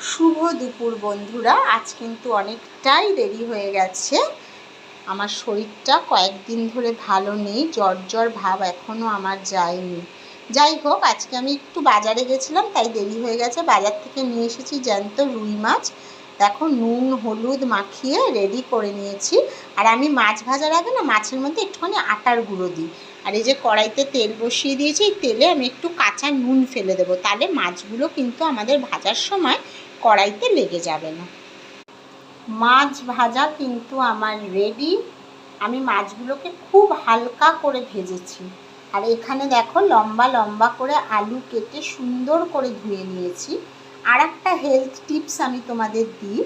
শুভ দুপুর বন্ধুরা। আজ কিন্তু অনেকটাই দেরি হয়ে গেছে। আমার শরীরটা কয়েকদিন ধরে ভালো নেই জ্বর জ্বর ভাব এখনও আমার যায়নি। যাই হোক, আজকে আমি একটু বাজারে গেছিলাম, তাই দেরি হয়ে গেছে। বাজার থেকে নিয়ে এসেছি জ্যান্ত রুই মাছ। দেখো নুন, হলুদ মাখিয়ে রেডি করে নিয়েছি। আর আমি মাছ ভাজার আগে না মাছের মধ্যে একটুখানি আটার গুঁড়ো দিই। আর এই যে কড়াইতে তেল বসিয়ে দিয়েছি তেলে আমি একটু কাঁচা নুন ফেলে দেবো। তাহলে মাছগুলো কিন্তু আমাদের ভাজার সময় কড়াইতে লেগে যাবে না। মাছ ভাজা কিন্তু আমার রেডি আমি মাছগুলোকে খুব হালকা করে ভেজেছি। আর এখানে দেখো লম্বা লম্বা করে আলু কেটে সুন্দর করে ধুয়ে নিয়েছি। আর একটা হেলথ টিপস আমি তোমাদের দিই।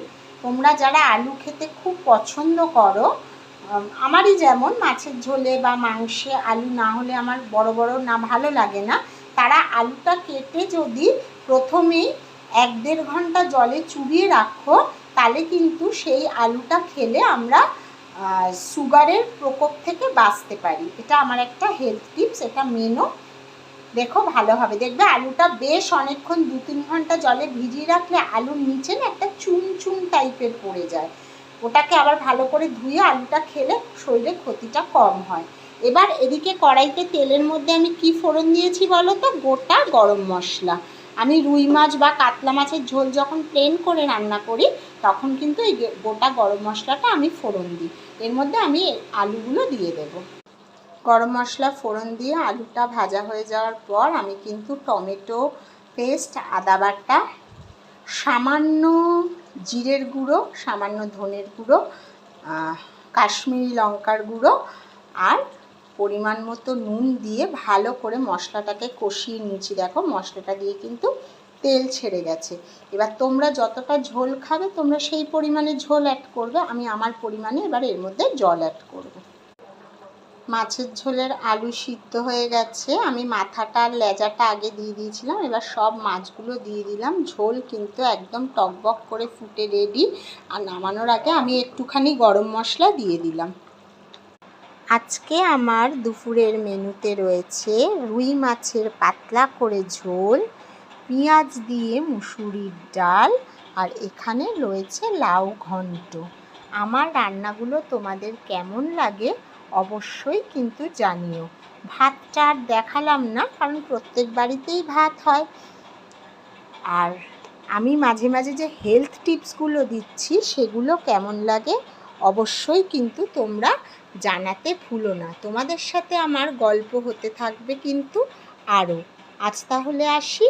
তোমরা যারা আলু খেতে খুব পছন্দ করো আমারই যেমন মাছের ঝোলে বা মাংসে আলু না হলে আমার বড় বড় না ভালো লাগে না। তারা আলুটা কেটে যদি প্রথমেই এক দেড় ঘণ্টা জলে চুবিয়ে রাখো, তাহলে কিন্তু সেই আলুটা খেলে আমরা সুগারের প্রকোপ থেকে বাঁচতে পারি। এটা আমার একটা হেলথ টিপস এটা মেনো। দেখো, ভালো হবে। দেখবে আলুটা বেশ অনেকক্ষণ দু তিন ঘণ্টা জলে ভিজিয়ে রাখলে আলুর নিচে না একটা চুন চুন টাইপের পড়ে যায়। ওটাকে আবার ভালো করে ধুয়ে আলুটা খেলে শরীরে ক্ষতিটা কম হয়। এবার এদিকে কড়াইতে তেলের মধ্যে আমি কি ফোড়ন দিয়েছি বলো তো? গোটা গরম মশলা। আমি রুই মাছ বা কাতলা মাছের ঝোল যখন প্লেন করে রান্না করি, তখন কিন্তু এই গোটা গরম মশলাটা আমি ফোড়ন দিই। এর মধ্যে আমি আলুগুলো দিয়ে দেবো। গরম মশলা, ফোড়ন দিয়ে আলুটা ভাজা হয়ে যাওয়ার পর আমি কিন্তু টমেটো পেস্ট, আদা বাটা, সামান্য জিরের গুঁড়ো, সামান্য ধনের গুঁড়ো কাশ্মীরি লঙ্কার গুঁড়ো আর পরিমাণ মতো নুন দিয়ে ভালো করে মশলাটাকে কষিয়ে নিয়েছি। দেখো, মশলাটা দিয়ে কিন্তু তেল ছেড়ে গেছে। এবার তোমরা যতটা ঝোল খাবে, তোমরা সেই পরিমাণে ঝোল অ্যাড করবে। আমি আমার পরিমাণে এবার এর মধ্যে জল অ্যাড করব। মাছের ঝোলের আলু সিদ্ধ হয়ে গেছে। আমি মাথাটা আর লেজাটা আগে দিয়ে দিয়েছিলাম। এবার সব মাছগুলো দিয়ে দিলাম। ঝোল কিন্তু একদম টকবক করে ফুটে রেডি আর নামানোর আগে আমি একটুখানি গরম মশলা দিয়ে দিলাম। আজকে আমার দুপুরের মেনুতে রয়েছে রুই মাছের পাতলা করে ঝোল, পেঁয়াজ দিয়ে মুসুরির ডাল, আর এখানে রয়েছে লাউ ঘন্ট। আমার রান্নাগুলো তোমাদের কেমন লাগে অবশ্যই কিন্তু জানিও। ভাতটা আর দেখালাম না, কারণ প্রত্যেক বাড়িতেই ভাত হয়। আর আমি মাঝে মাঝে যে হেলথ টিপসগুলো দিচ্ছি, সেগুলো কেমন লাগে অবশ্যই কিন্তু তোমরা জানাতে ভুলো না। তোমাদের সাথে আমার গল্প হতে থাকবে কিন্তু আরও। আজ তাহলে আসি।